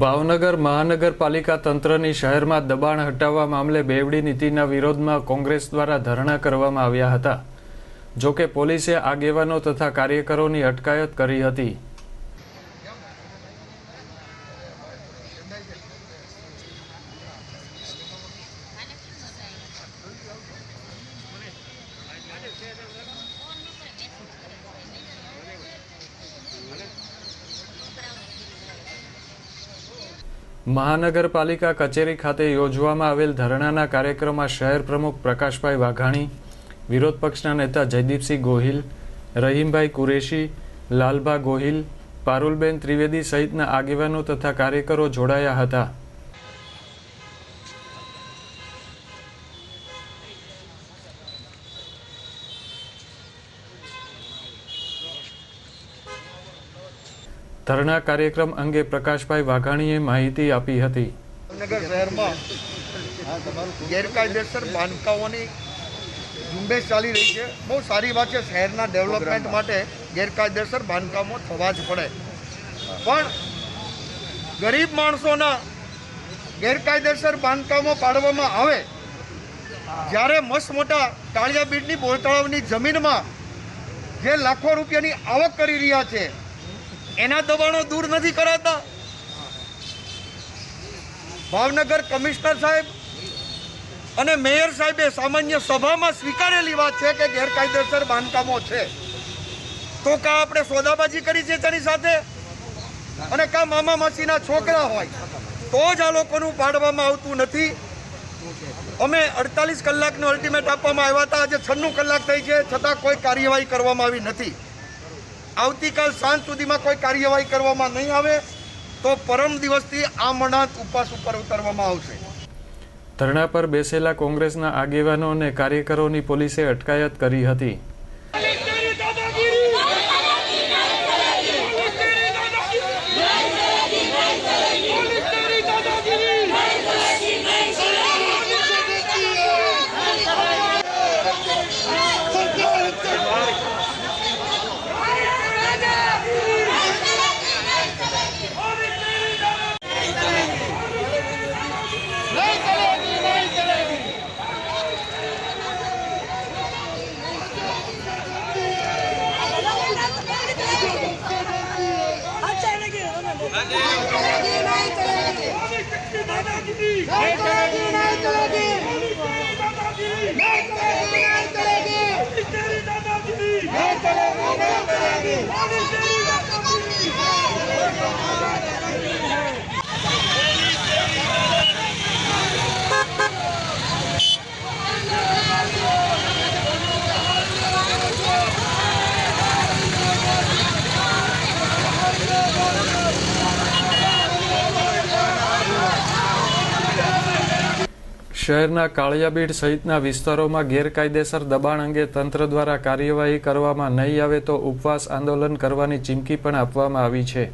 ભાવનગર મહાનગરપાલિકા તંત્રની શહેરમાં દબાણ હટાવવા મામલે બેવડી નીતિના વિરોધમાં કોંગ્રેસ દ્વારા ધરણા કરવામાં આવ્યા હતા. જો કે પોલીસે આગેવાનો તથા કાર્યકરોની અટકાયત કરી હતી. મહાનગરપાલિકા કચેરી ખાતે યોજવામાં આવેલ ધરણાના કાર્યક્રમમાં શહેર પ્રમુખ પ્રકાશભાઈ વાઘાણી, વિરોધ પક્ષના નેતા જયદીપસિંહ ગોહિલ, રહીમભાઈ કુરેશી, લાલભા ગોહિલ, પારુલબેન ત્રિવેદી સહિતના આગેવાનો તથા કાર્યકરો જોડાયા હતા. ધરણા કાર્યક્રમ અંગે પ્રકાશભાઈ વાઘાણીએ માહિતી આપી હતી. શહેરમાં ગેરકાયદેસર બાંધકામોની ઝુંબેશ ચાલી રહી છે. બહુ સારી વાત છે, શહેરના ડેવલપમેન્ટ માટે ગેરકાયદેસર બાંધકામો થવા જ પડે. પણ ગરીબ માણસોના ગેરકાયદેસર બાંધકામો પાડવામાં આવે, જ્યારે મસ્ત મોટા કાળિયા બીડની જમીનમાં જે લાખો રૂપિયાની આવક કરી રહ્યા છે એના દબાણો દૂર નથી કરાતા. ભાવનગર કમિશનર સાહેબ અને મેયર સાહેબે સામાન્ય સભામાં સ્વીકારેલી વાત છે કે ગેરકાયદેસર બાંધકામો છે. તો કા આપણે સોદાબાજી કરી છે તેની સાથે? અને કા મામા માસીના છોકરા હોય? તો જ આ લોકોનું પાડવામાં આવતું નથી. અમે અડતાલીસ કલાકનો અલ્ટિમેટ આપવામાં આવ્યા હતા. આજે છન્નું કલાક થઈ છે. છતાં કોઈ કાર્યવાહી કરવામાં આવી નથી. આવતીકાલ સાંજ સુધીમાં કોઈ કાર્યવાહી કરવામાં નહીં આવે તો પરમ દિવસથી આ મણાત ઉપવાસ ઉપર ઉતરવામાં આવશે. ધરણા પર બેસેલા કોંગ્રેસના આગેવાનો અને કાર્યકરોની પોલીસે અટકાયત કરી હતી. પોલીસ તેરી શહેરના કાળિયાબીડ સહિતના વિસ્તારોમાં ગેરકાયદેસર દબાણ અંગે તંત્ર દ્વારા કાર્યવાહી કરવામાં નહીં આવે તો ઉપવાસ આંદોલન કરવાની ચીમકી પણ આપવામાં આવી છે.